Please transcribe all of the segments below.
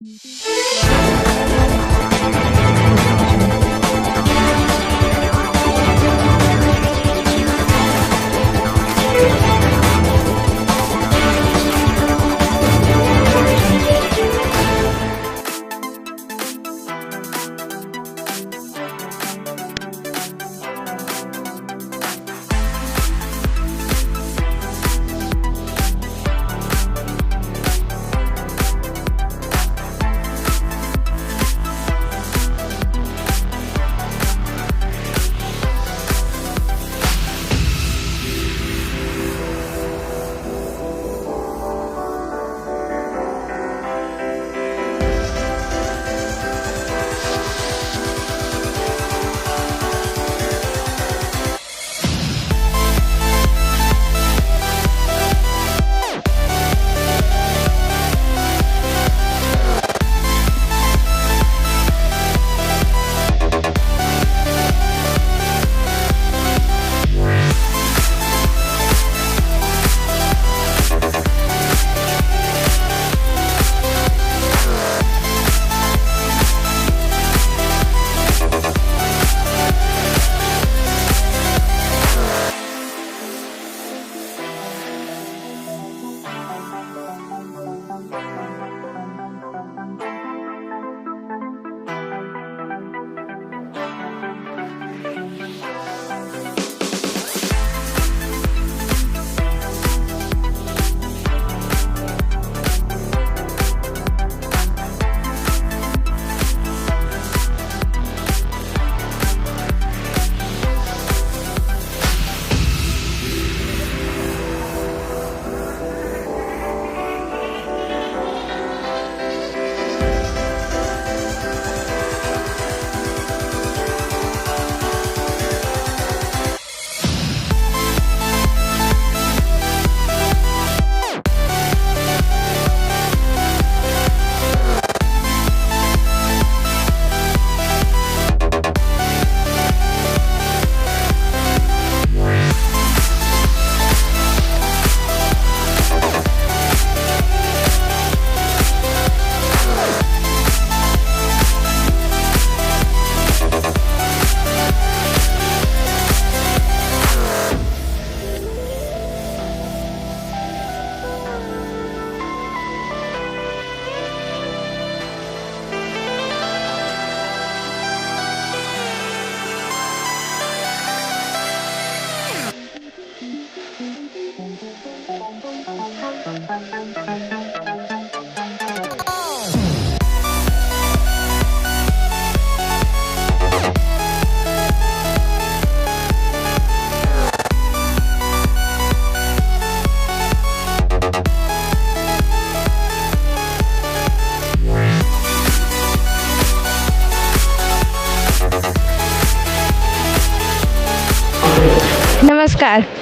Música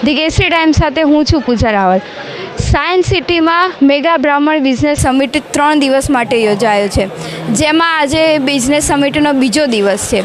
the કેસરી time સાથે હું છું પૂજા રાવલ. સાયન્સ સિટીમાં મેગા બ્રાહ્મણ બિઝનેસ સમિટ ત્રણ દિવસ માટે યોજાયો છે. જેમાં આજે બિઝનેસ સમિટનો બીજો દિવસ છે.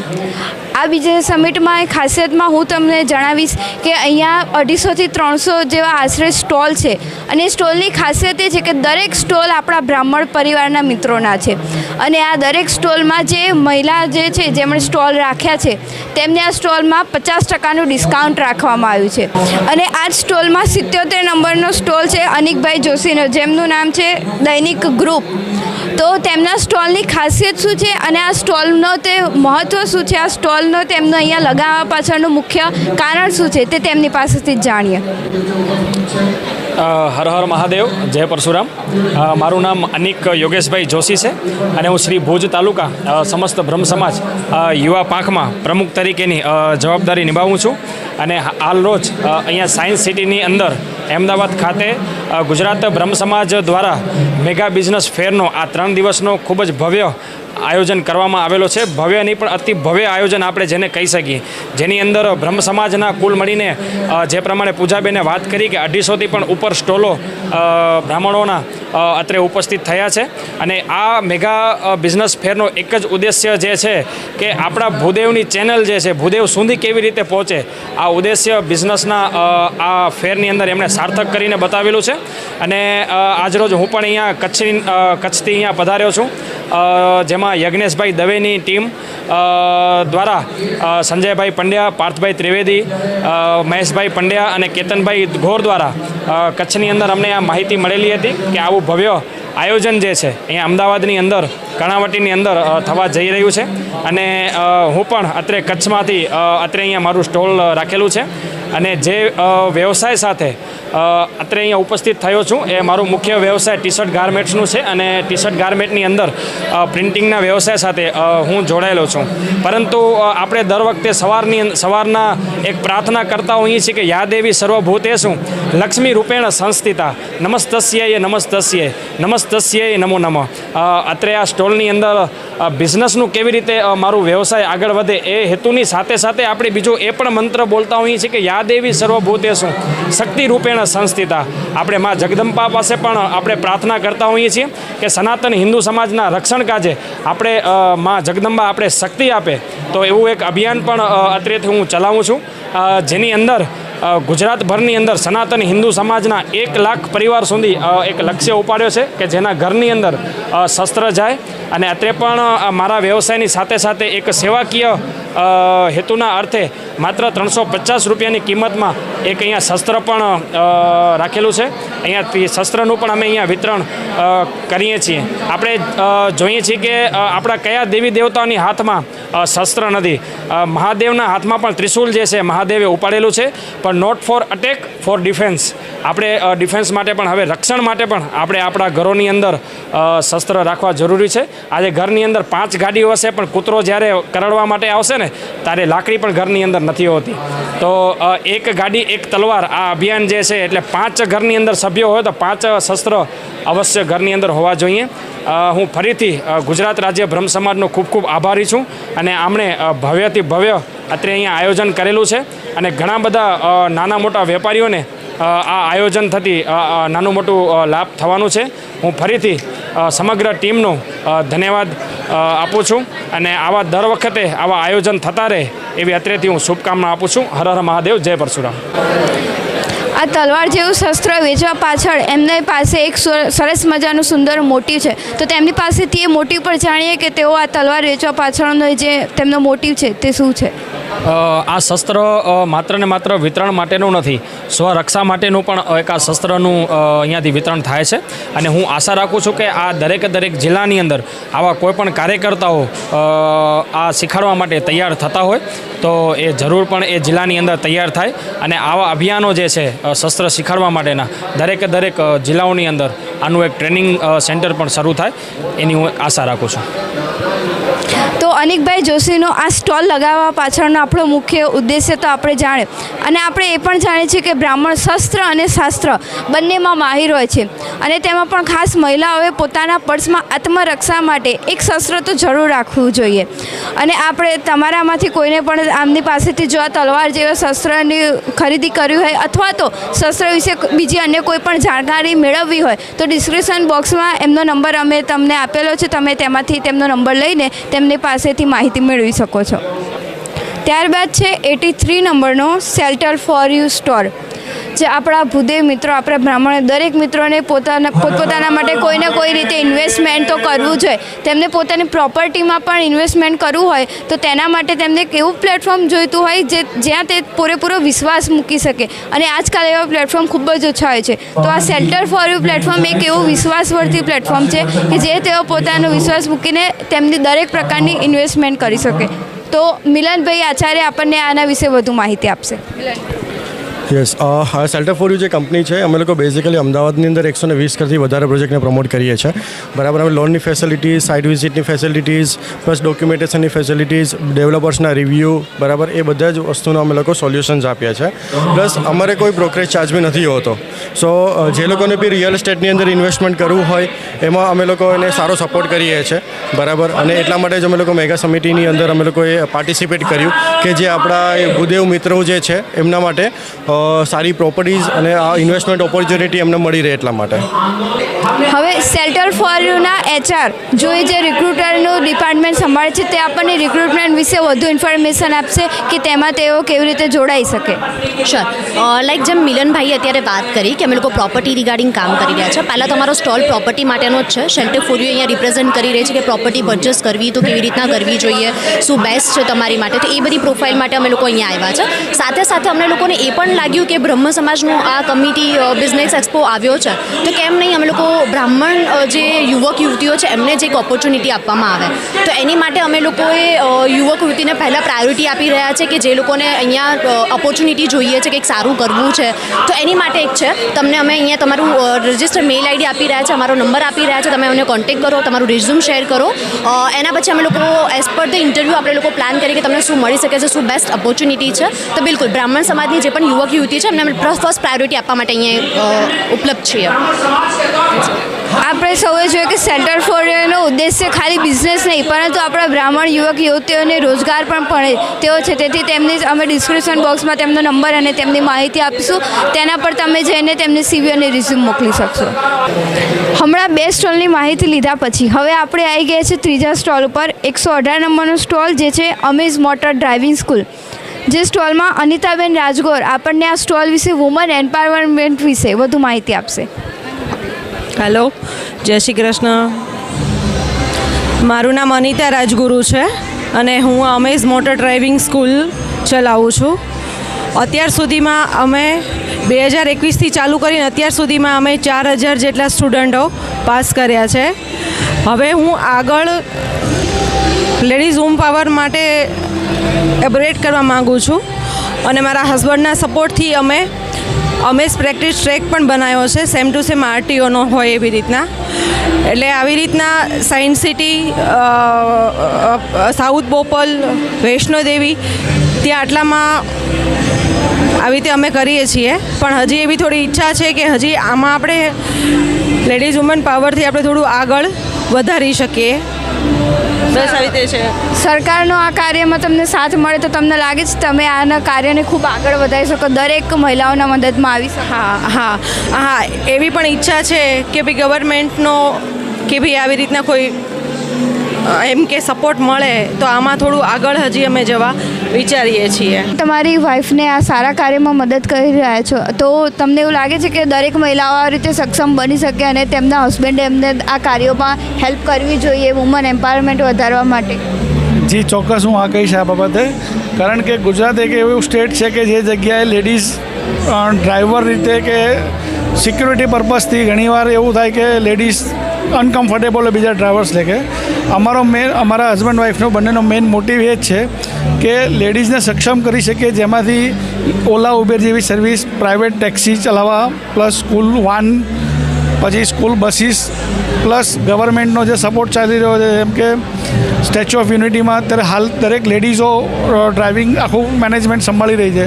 આ બિઝનેસ સમિટમાં ખાસિયતમાં હું તમને જણાવીશ કે અહીંયા અઢીસોથી ત્રણસો જેવા આશરે સ્ટોલ છે. અને સ્ટોલની ખાસિયત એ છે કે દરેક સ્ટોલ આપણા બ્રાહ્મણ પરિવારના મિત્રોના છે. અને આ દરેક સ્ટોલમાં જે મહિલા જે છે, જેમણે સ્ટોલ રાખ્યા છે, તેમને આ સ્ટોલમાં પચાસ ટકાનું ડિસ્કાઉન્ટ રાખવામાં આવ્યું છે. અને આ સ્ટોલમાં સિત્યોતેર નંબરનો સ્ટોલ છે અનિકભાઈ જોશીનો, જેમનું નામ છે દૈનિક ગ્રુપ. તો તેમના સ્ટોલની ખાસિયત શું છે અને આ સ્ટોલનો તે મહત્ત્વ શું છે? આ સ્ટોલનો તેમનો અહીંયા લગાવવા પાછળનું મુખ્ય કારણ શું છે તે તેમની પાસેથી જ જાણીએ હર હર મહાદેવ, જય પરશુરામ. મારું નામ અનિક યોગેશભાઈ જોશી છે અને હું શ્રી ભુજ તાલુકા સમસ્ત બ્રહ્મ સમાજ યુવા પાંખમાં પ્રમુખ તરીકેની જવાબદારી નિભાવું છું. અને હાલ રોજ અહીંયા સાયન્સ સિટીની અંદર અમદાવાદ ખાતે ગુજરાત બ્રહ્મ સમાજ દ્વારા મેગા બિઝનેસ ફેરનો આ ત્રણ દિવસનો ખૂબ જ ભવ્ય આયોજન કરવામાં આવેલો છે. ભવ્ય નહીં, પણ અતિ ભવ્ય આયોજન આપણે જેને કહી શકીએ. જેની અંદર બ્રહ્મ સમાજના કુલ મળીને જે પ્રમાણે પૂજાબેને વાત કરી કે અઢીસોથી પણ ઉપર સ્ટોલો બ્રાહ્મણોના અત્રે ઉપસ્થિત થયા છે. અને આ મેગા બિઝનેસ ફેરનો એક જ ઉદ્દેશ્ય જે છે કે આપણા ભૂદેવની ચેનલ જે છે, ભૂદેવ સુધી કેવી રીતે પહોંચે, આ ઉદ્દેશ્ય બિઝનેસના આ ફેરની અંદર એમણે સાર્થક કરીને બતાવેલું છે. અને આજરોજ હું પણ અહીંયા કચ્છની કચ્છથી અહીંયા પધાર્યો છું. જેમાં યજ્ઞેશભાઈ દવેની ટીમ દ્વારા સંજયભાઈ પંડ્યા, પાર્થભાઈ ત્રિવેદી મહેશભાઈ પંડ્યા અને કેતનભાઈ ઘોર દ્વારા કચ્છની અંદર અમને આ માહિતી મળેલી હતી કે આવું ભવ્ય આયોજન જે છે અહીંયા અમદાવાદની અંદર, કર્ણાવટીની અંદર થવા જઈ રહ્યું છે. અને હું પણ અત્રે કચ્છમાંથી અત્રે અહીંયા મારું સ્ટોલ રાખેલું છે. અને જે વ્યવસાય સાથે અત્રે અહીંયા ઉપસ્થિત થયો છું, એ મારું મુખ્ય વ્યવસાય ટી શર્ટ ગાર્મેન્ટ્સનું છે અને ટી શર્ટ ગાર્મેન્ટની અંદર પ્રિન્ટિંગના વ્યવસાય સાથે હું જોડાયેલો છું. પરંતુ આપણે દર વખતે સવારની સવારના એક પ્રાર્થના કરતા હોઈએ છીએ કે યાદેવી શું? લક્ષ્મી રૂપેણ સંસ્થિતા. નમસ્તસ્યય નમસ્તસ્યય નમસ્તસ્યય નમો નમઃ. અત્રે આ સ્ટોલની અંદર બિઝનેસનું કેવી રીતે મારું વ્યવસાય આગળ વધે એ હેતુની સાથે સાથે આપણે બીજો એ પણ મંત્ર બોલતા હોઈએ છીએ કે યાદેવી સર્વભૂતેશુ શક્તિ રૂપેણ સંસ્થિતા. આપણે માં જગદંબા પાસે પણ આપણે પ્રાર્થના કરતા હોઈએ છીએ કે સનાતન હિન્દુ સમાજના રક્ષણ કાજે આપણે મા જગદંબા આપણે શક્તિ આપે. તો એવું એક અભિયાન પણ અત્રેથી હું ચલાવું છું. જેની અંદર ગુજરાતભરની અંદર સનાતન હિન્દુ સમાજના એક લાખ પરિવાર સુધી એક લક્ષ્ય ઉપાડ્યો છે કે જેના ઘરની અંદર શસ્ત્ર જાય. અને અત્રે પણ મારા વ્યવસાયની સાથે સાથે એક સેવાકીય હેતુના અર્થે માત્ર ત્રણસો પચાસ રૂપિયાની કિંમતમાં એક અહીંયા શસ્ત્ર પણ રાખેલું છે. અહીંયા શસ્ત્રનું પણ અમે અહીંયા વિતરણ કરીએ છીએ. આપણે જોઈએ છીએ કે આપણા કયા દેવી દેવતાઓની હાથમાં શસ્ત્ર નથી. મહાદેવના હાથમાં પણ ત્રિશુલ જે છે મહાદેવે ઉપાડેલું છે. પણ not for attack for defence આપણે ડિફેન્સ માટે પણ, હવે રક્ષણ માટે પણ આપણે આપણા ઘરોની અંદર શસ્ત્ર રાખવા જરૂરી છે. આજે ઘરની અંદર પાંચ ગાડીઓ હશે, પણ કૂતરો જ્યારે કરડવા માટે આવશે ને, ત્યારે લાકડી પણ ઘરની અંદર નથી હોતી. તો એક ગાડી, એક તલવાર, આ અભિયાન જે છે, એટલે પાંચ ઘરની અંદર સભ્યો હોય, તો પાંચ શસ્ત્ર અવશ્ય ઘરની અંદર હોવા જોઈએ. હું ફરીથી ગુજરાત રાજ્ય બ્રહ્મ સમાજનો ખૂબ ખૂબ આભારી છું. અને આમણે ભવ્યથી ભવ્ય અત્રે અહીંયા આયોજન કરેલું છે અને ઘણા બધા નાના મોટા વેપારીઓને આ આયોજન થતી નાનું મોટું લાભ થવાનું છે. હું ફરીથી સમગ્ર ટીમનો ધન્યવાદ આપું છું અને આવા દર વખતે આવા આયોજન થતા રહે એવી અત્રેથી હું શુભકામના આપું છું. હર હર મહાદેવ, જય પરશુરામ. આ તલવાર જેવું શસ્ત્ર વેચવા પાછળ એમની પાસે એક સરસ મજાનું સુંદર મોટિવ છે. તો તેમની પાસેથી એ મોટિવ પર જાણીએ કે તેઓ આ તલવાર વેચવા પાછળનો જે તેમનો મોટિવ છે તે શું છે? આ શસ્ત્ર માત્ર ને માત્ર વિતરણ માટેનું નથી સ્વરક્ષા માટેનું પણ એક આ શસ્ત્રનું અહીંયાથી વિતરણ થાય છે. અને હું આશા રાખું છું કે આ દરેકે દરેક જિલ્લાની અંદર આવા કોઈપણ કાર્યકર્તાઓ આ શીખવાડવા માટે તૈયાર થતા હોય, તો એ જરૂર પણ એ જિલ્લાની અંદર તૈયાર થાય. અને આવા અભિયાનો જે છે શસ્ત્ર શીખવાડવા માટેના, દરેકે દરેક જિલ્લાઓની અંદર આનું એક ટ્રેનિંગ સેન્ટર પણ શરૂ થાય, એની હું આશા રાખું છું. તો અનિકભાઈ જોશીનો આ સ્ટોલ લગાવવા પાછળનો આપણો મુખ્ય ઉદ્દેશ્ય તો આપણે જાણે. અને આપણે એ પણ જાણીએ છીએ કે બ્રાહ્મણ શસ્ત્ર અને શાસ્ત્ર બંનેમાં માહિર હોય છે. અને તેમાં પણ ખાસ મહિલાઓએ પોતાના પર્સમાં આત્મરક્ષા માટે એક શસ્ત્ર તો જરૂર રાખવું જોઈએ. અને આપણે તમારામાંથી કોઈને પણ આમની પાસેથી જો આ તલવાર જેવા શસ્ત્રની ખરીદી કરવી હોય અથવા તો શસ્ત્ર વિશે બીજી અન્ય કોઈ પણ જાણકારી મેળવવી હોય, તો ડિસ્ક્રિપ્શન બોક્સમાં એમનો નંબર અમે તમને આપેલો છે. તમે તેમાંથી તેમનો નંબર લઈને તેમની પાસેથી માહિતી મેળવી શકો છો. ત્યારબાદ છે એટી થ્રી નંબરનો શેલ્ટર ફોર યુ સ્ટોર, જે આપણા ભૂદેવ મિત્રો, આપણા બ્રાહ્મણ દરેક મિત્રોને પોતાના, પોતપોતાના માટે કોઈને કોઈ રીતે ઇન્વેસ્ટમેન્ટ તો કરવું જોઈએ તેમને પોતાની પ્રોપર્ટીમાં પણ ઇન્વેસ્ટમેન્ટ કરવું હોય, તો તેના માટે તેમને એક એવું પ્લેટફોર્મ જોઈતું હોય જે, જ્યાં તે પૂરેપૂરો વિશ્વાસ મૂકી શકે. અને આજકાલ એવા પ્લેટફોર્મ ખૂબ જ ઓછા હોય છે. તો આ સેલ્ટર ફોર યુ પ્લેટફોર્મ એક એવું વિશ્વાસવર્તી પ્લેટફોર્મ છે કે જે તેઓ પોતાનો વિશ્વાસ મૂકીને તેમની દરેક પ્રકારની ઇન્વેસ્ટમેન્ટ કરી શકે. તો મિલનભાઈ આચાર્ય આપણને આના વિશે વધુ માહિતી આપશે. યસ સેલ્ટર ફોર યુ જે કંપની છે, અમે લોકો બેઝિકલી અમદાવાદની અંદર એકસો ને વીસ કરતી વધારે પ્રોજેક્ટને પ્રમોટ કરીએ છીએ. બરાબર, અમે લોનની ફેસિલિટીઝ સાઇટ વિઝિટની ફેસિલિટીઝ પ્લસ ડોક્યુમેન્ટેશનની ફેસિલિટીઝ ડેવલપર્સના રિવ્યૂ બરાબર, એ બધા જ વસ્તુનો અમે લોકો સોલ્યુશન્સ આપીએ છીએ. પ્લસ અમારે કોઈ બ્રોકરેજ ચાર્જ બી નથી હોતો. સો જે લોકોને બી રિયલ એસ્ટેટની અંદર ઇન્વેસ્ટમેન્ટ કરવું હોય, એમાં અમે લોકો એને સારો સપોર્ટ કરીએ છીએ. બરાબર, અને એટલા માટે જ અમે લોકો મેગા સમિટીની અંદર અમે લોકોએ પાર્ટિસિપેટ કર્યું કે જે આપણા એ ભૂદેવ મિત્રો જે છે, એમના માટે સારી પ્રોપર્ટીઝ અને આ ઇન્વેસ્ટમેન્ટ ઓપોર્ચ્યુનિટી એમને મળી રહે એટલા માટે. હવે સેલ્ટર ફોર યુના એચઆર જો એ જે રિક્રુટરનું ડિપાર્ટમેન્ટ સંભાળે છે તે આપણને રિક્રુટમેન્ટ વિશે વધુ ઇન્ફોર્મેશન આપશે કે તેમાં તેઓ કેવી રીતે જોડાઈ શકે. શ્યોર લાઈક જેમ મિલનભાઈએ અત્યારે વાત કરી કે અમે લોકો પ્રોપર્ટી રિગાર્ડિંગ કામ કરી રહ્યા છે પહેલાં તમારો સ્ટોલ પ્રોપર્ટી માટેનો જ છે. શેલ્ટર ફોર યુ અહીંયા રિપ્રેઝેન્ટ કરી રહી છે કે પ્રોપર્ટી પરચેસ કરવી તો કેવી રીતના કરવી જોઈએ શું બેસ્ટ છે તમારી માટે. તો એ બધી પ્રોફાઇલ માટે અમે લોકો અહીંયા આવ્યા છે. સાથે સાથે અમને લોકોને એ પણ લાગ્યું કે બ્રહ્મ સમાજનું આ કમિટી બિઝનેસ એક્સપો આવ્યો છે. તો કેમ નહીં અમે લોકો બ્રાહ્મણ જે યુવક, યુવતીઓ છે, એમને જે એક ઓપોર્ચ્યુનિટી આપવામાં આવે. તો એની માટે અમે લોકોએ યુવક, યુવતીને પહેલાં પ્રાયોરિટી આપી રહ્યા છે કે જે લોકોને અહીંયા ઓપોર્ચ્યુનિટી જોઈએ છે કંઈક સારું કરવું છે. તો એની માટે એક છે. તમને અમે અહીંયા તમારું રજિસ્ટર મેલ આઈડી આપી રહ્યા છે, અમારો નંબર આપી રહ્યા છે, તમે અમને કોન્ટેક્ટ કરો, તમારું રિઝ્યુમ શેર કરો. એના પછી અમે લોકો એઝ પર ધ ઇન્ટરવ્યૂ આપણે લોકો પ્લાન કરીએ કે તમને શું મળી શકે છે, શું બેસ્ટ ઓપોર્ચ્યુનિટી છે. તો બિલકુલ, બ્રાહ્મણ સમાજની જે પણ યુવક યુવતી છે. એમને ફર્સ્ટ પ્રાયોરિટી આપવા માટે અહીંયા ઉપલબ્ધ છીએ. આપણે સૌએ જોયું કે સેન્ટર ફોર યુનો ઉદ્દેશ્ય ખાલી બિઝનેસ નહીં, પરંતુ આપણા બ્રાહ્મણ, યુવક, યુવતીઓને રોજગાર પણ પડે. તેઓ છે, તેથી તેમની અમે ડિસ્ક્રિપ્શન બોક્સમાં તેમનો નંબર અને તેમની માહિતી આપીશું. તેના પર તમે જઈને તેમને સીવી અને રિઝ્યુમ મોકલી શકશો. હમણાં બે સ્ટોલની માહિતી લીધા પછી. હવે આપણે આવી ગયા છે ત્રીજા સ્ટોલ ઉપર. એકસો અઢાર નંબરનો સ્ટોલ જે છે અમેઝ મોટર ડ્રાઇવિંગ સ્કૂલ. જે સ્ટોલમાં અનિતાબેન રાજગોર આપણને આ સ્ટોલ વિશે વુમન એમ્પાવરમેન્ટ વિશે વધુ માહિતી આપશે. હેલો જય શ્રી કૃષ્ણ. મારું નામ અનિતા રાજગુરુ છે અને હું અમેઝ મોટર ડ્રાઇવિંગ સ્કૂલ ચલાવું છું. અત્યાર સુધીમાં અમે બે હજાર એકવીસથી ચાલુ કરીને અત્યાર સુધીમાં અમે ચાર હજાર જેટલા સ્ટુડન્ટો પાસ કર્યા છે. હવે હું આગળ લેડીઝ હોમ પાવર માટે અપગ્રેડ કરવા માગું છું. અને મારા હસબન્ડના સપોર્ટથી અમે અમેઝ પ્રેક્ટિસ ટ્રેક પણ બનાવ્યો છે, સેમ ટુ સેમ આરટીઓનો હોય એવી રીતના. એટલે આવી રીતના science city south Bopal Vaishnodevi ત્યાં આટલામાં આવી રીતે અમે કરીએ છીએ. પણ હજી એવી થોડી ઈચ્છા છે કે હજી આમાં આપણે લેડીઝ વુમન પાવરથી આપણે થોડું આગળ વધારી શકીએ. બસ આવી રીતે છે. સરકારનો આ કાર્યમાં તમને સાથ મળે તો તમને લાગે છે તમે આના કાર્યને ખૂબ આગળ વધારી શકો. દરેક મહિલાઓના મદદમાં આવી શકો. હા હા હા. એવી પણ ઈચ્છા છે કે ભાઈ ગવર્મેન્ટનો કે ભાઈ આવી રીતના કોઈ એમ કે સપોર્ટ મળે તો આમાં થોડું આગળ હજી અમે જવા વિચારીએ છીએ. તમારી વાઈફને આ સારા કાર્યમાં મદદ કરી રહ્યા છો. તો તમને એવું લાગે છે કે દરેક મહિલાઓ આ રીતે સક્ષમ બની શકે અને તેમના હસબન્ડે એમને આ કાર્યોમાં હેલ્પ કરવી જોઈએ વુમન એમ્પાવરમેન્ટ વધારવા માટે? જી ચોક્કસ હું આ કહીશ આ બાબતે. કારણ કે ગુજરાત એક એવું સ્ટેટ છે કે જે જગ્યાએ લેડીઝ ડ્રાઈવર રીતે કે સિક્યુરિટી પર્પઝથી ઘણીવાર એવું થાય કે લેડીઝ અનકમ્ફર્ટેબલ હોય બીજા ડ્રાઈવર્સ લે કે. અમારો મેન અમારા હસબન્ડ વાઈફનો બંનેનો મેઇન મોટિવ એ જ છે કે લેડીઝને સક્ષમ કરી શકીએ જેમાંથી ઓલા, ઉબેર જેવી સર્વિસ પ્રાઇવેટ ટેક્સી ચલાવવા પ્લસ સ્કૂલ વાન પછી સ્કૂલ બસીસ પ્લસ ગવર્મેન્ટનો જે સપોર્ટ ચાલી રહ્યો છે, જેમ કે સ્ટેચ્યુ ઓફ યુનિટીમાં અત્યારે હાલ દરેક લેડીઝો ડ્રાઇવિંગ આખું મેનેજમેન્ટ સંભાળી રહી છે.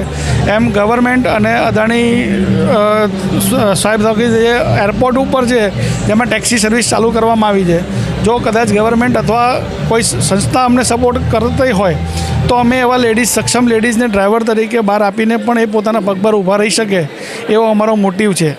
એમ ગવર્મેન્ટ અને અદાણી સાહેબ જે એરપોર્ટ ઉપર છે, જેમાં ટેક્સી સર્વિસ ચાલુ કરવામાં આવી છે. જો કદાચ ગવર્મેન્ટ અથવા કોઈ સંસ્થા અમને સપોર્ટ કરતી હોય, તો અમે એવા લેડીઝ સક્ષમ લેડીઝને ડ્રાઈવર તરીકે બહાર આપીને પણ એ પોતાના પગ પર ઊભા રહી શકે, એવો અમારો મોટિવ છે.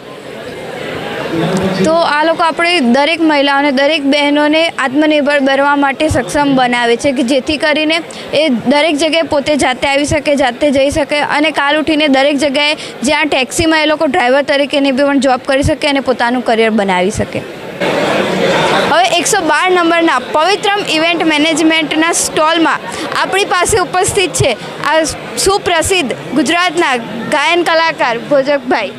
તો આ લોકો આપણે દરેક મહિલાઓને, દરેક બહેનોને આત્મનિર્ભર બનવા માટે સક્ષમ બનાવે છે કે જેથી કરીને એ દરેક જગ્યાએ પોતે જાતે આવી શકે, જાતે જઈ શકે અને કાલ ઉઠીને દરેક જગ્યાએ જ્યાં ટેક્સીમાં એ લોકો ડ્રાઈવર તરીકેની બી પણ જોબ કરી શકે અને પોતાનું કરિયર બનાવી શકે. હવે એકસો બાર નંબરના પવિત્રમ ઇવેન્ટ મેનેજમેન્ટના સ્ટોલમાં આપણી પાસે ઉપસ્થિત છે આ સુપ્રસિદ્ધ ગુજરાતના ગાયન કલાકાર ભોજકભાઈ.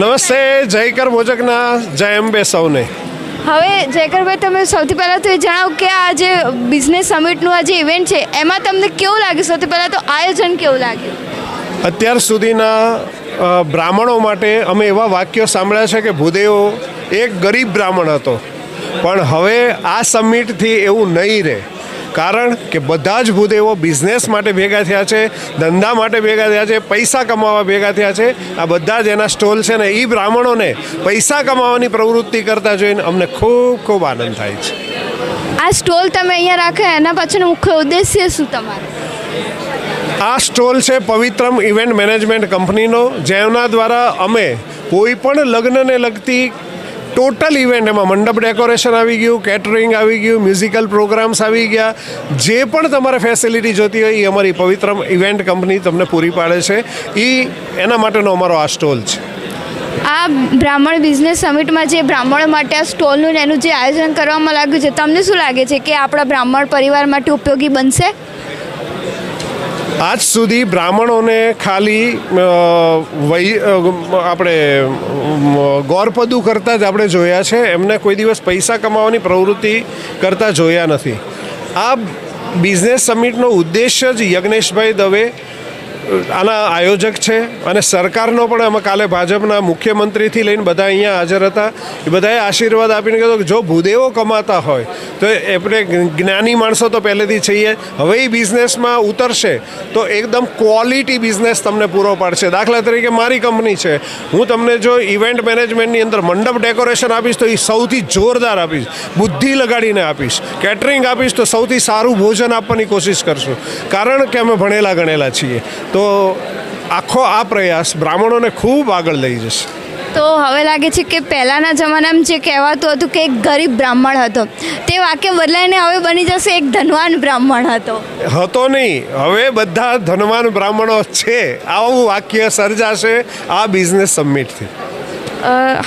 નમસ્તે જયકર ભોજકના જય અંબે સૌને. હવે જયકરભાઈ તમે સૌથી પહેલાં તો એ જણાવો કે આ જે બિઝનેસ સમિટનું આ જે ઇવેન્ટ છે એમાં તમને કેવું લાગ્યું? સૌથી પહેલાં તો આયોજન કેવું લાગ્યું? અત્યાર સુધીના બ્રાહ્મણો માટે અમે એવા વાક્યો સાંભળ્યા છે કે ભૂદેવો એક ગરીબ બ્રાહ્મણ હતો. પણ હવે આ સમિટથી એવું નહીં રહે. કારણ કે બધા જ ભૂદેવો બિઝનેસ માટે ભેગા થયા છે, ધંધા માટે ભેગા થયા છે, પૈસા કમાવા ભેગા થયા છે. આ બધા જ એના સ્ટોલ છે ને એ બ્રાહ્મણોને પૈસા કમાવાની પ્રવૃત્તિ કરતા જોઈને અમને ખૂબ ખૂબ આનંદ થાય છે. આ સ્ટોલ તમે અહીંયા રાખ્યા એના પાછળનો મુખ્ય ઉદ્દેશ્ય શું તમારો? આ સ્ટોલ છે પવિત્રમ ઇવેન્ટ મેનેજમેન્ટ કંપનીનો, જેના દ્વારા અમે કોઈ પણ લગ્નને લગતી ટોટલ ઇવેન્ટ એમાં મંડપ ડેકોરેશન આવી ગયું, કેટરિંગ આવી ગયું, મ્યુઝિકલ પ્રોગ્રામ્સ આવી ગયા. જે પણ તમારે ફેસિલિટી જોતી હોય એ અમારી પવિત્રમ ઇવેન્ટ કંપની તમને પૂરી પાડે છે. એ એના માટેનો અમારો આ સ્ટોલ છે. આ બ્રાહ્મણ બિઝનેસ સમિટમાં જે બ્રાહ્મણો માટે આ સ્ટોલનું એનું જે આયોજન કરવામાં લાગ્યું છે, તમને શું લાગે છે કે આપણા બ્રાહ્મણ પરિવાર માટે ઉપયોગી બનશે? આજ સુધી બ્રાહ્મણોને ખાલી આપણે ગોરપદું કરતાં જ આપણે જોયા છે. એમને કોઈ દિવસ પૈસા કમાવાની પ્રવૃત્તિ કરતા જોયા નથી. આ બિઝનેસ સમિટનો ઉદ્દેશ્ય જ યજ્ઞેશભાઈ દવે આના આયોજક છે અને સરકારનો પણ અમે કાલે ભાજપના મુખ્યમંત્રીથી લઈને બધા અહીંયા હાજર હતા. એ બધાએ આશીર્વાદ આપીને કીધું કે જો ભૂદેવો કમાતા હોય, તો આપણે જ્ઞાની માણસો તો પહેલેથી છીએ. હવે એ બિઝનેસમાં ઉતરશે, તો એકદમ ક્વોલિટી બિઝનેસ તમને પૂરો પાડશે. દાખલા તરીકે મારી કંપની છે. હું તમને જો ઇવેન્ટ મેનેજમેન્ટની અંદર મંડપ ડેકોરેશન આપીશ તો એ સૌથી જોરદાર આપીશ. બુદ્ધિ લગાડીને આપીશ. કેટરિંગ આપીશ તો સૌથી સારું ભોજન આપવાની કોશિશ કરશું. કારણ કે અમે ભણેલા ગણેલા છીએ. તો આખો આ પ્રયાસ બ્રાહ્મણોને ખૂબ આગળ લઈ જશે. તો હવે લાગે છે કે પહેલાંના જમાનામાં જે કહેવાતું હતું કે એક ગરીબ બ્રાહ્મણ હતો તે વાક્ય બદલાઈને હવે બની જશે એક ધનવાન બ્રાહ્મણ હતો. હતો નહીં. હવે બધા ધનવાન બ્રાહ્મણો છે. આવું વાક્ય સર્જાશે આ બિઝનેસ સમિટથી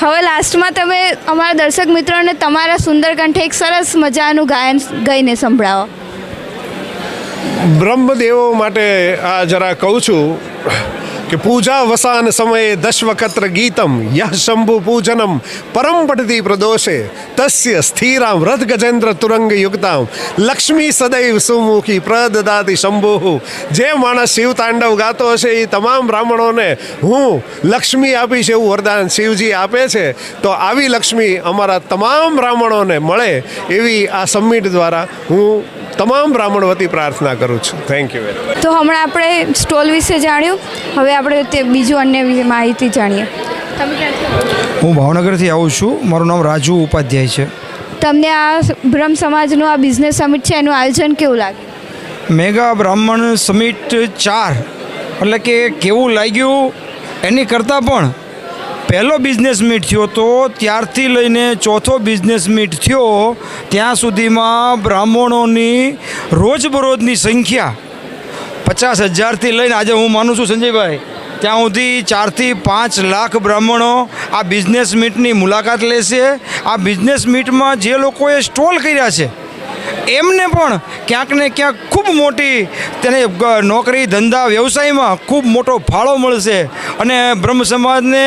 હવે લાસ્ટમાં તમે અમારા દર્શક મિત્રોને તમારા સુંદર કંઠે એક સરસ મજાનું ગાયન ગાઈને સંભળાવો. બ્રહ્મદેવો માટે આ જરા કહું છું કે પૂજા વસાન સમયે દશવકત્ર ગીતમ યહ શંભુ પૂજનમ પરમ પટતિ પ્રદોષે તસ્ય સ્થિરામ રથ ગજેન્દ્ર તુરંગ યુક્તામ લક્ષ્મી સદૈવ સુમુખી પ્રદદાતિ શંભુ જે માણસ શિવ તાંડવ ગાતો હશે એ તમામ બ્રાહ્મણોને હું લક્ષ્મી આપીશ એવું વરદાન શિવજી આપે છે તો આવી લક્ષ્મી અમારા તમામ બ્રાહ્મણોને મળે એવી આ સમિટ દ્વારા હું તમામ બ્રાહ્મણ વતી પ્રાર્થના કરું છું થેન્ક યુ તો હમણાં આપણે સ્ટોલ વિશે જાણ્યું. હવે આપણે તે બીજું અન્ય વિશે માહિતી જાણીએ. હું ભાવનગરથી આવું છું. મારું નામ રાજુ ઉપાધ્યાય છે. તમને આ બ્રહ્મ સમાજનું આ બિઝનેસ સમિટ છે એનું આયોજન કેવું લાગ્યું? મેગા બ્રાહ્મણ સમિટ ચાર. એટલે કે કેવું લાગ્યું? એની કરતાં પણ પહેલો બિઝનેસ મીટ થયો તો ત્યારથી લઈને ચોથો બિઝનેસ મીટ થયો ત્યાં સુધીમાં બ્રાહ્મણોની રોજબરોજની સંખ્યા પચાસ હજારથી લઈને આજે હું માનું છું સંજયભાઈ ત્યાં સુધી ચારથી પાંચ લાખ બ્રાહ્મણો આ બિઝનેસ મીટની મુલાકાત લેશે આ બિઝનેસ મીટમાં જે લોકોએ સ્ટોલ કર્યા છે, એમને પણ ક્યાંક ને ક્યાંક ખૂબ મોટી તેને નોકરી, ધંધા, વ્યવસાયમાં ખૂબ મોટો ફાળો મળશે અને બ્રહ્મ સમાજને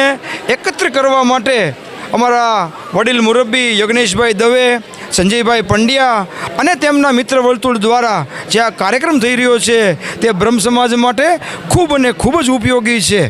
એકત્ર કરવા માટે અમારા વડીલ મુરબ્બી યજ્ઞેશભાઈ દવે સંજયભાઈ પંડ્યા અને તેમના મિત્ર વર્તુળ દ્વારા જે આ કાર્યક્રમ થઈ રહ્યો છે તે બ્રહ્મ સમાજ માટે ખૂબ અને ખૂબ જ ઉપયોગી છે.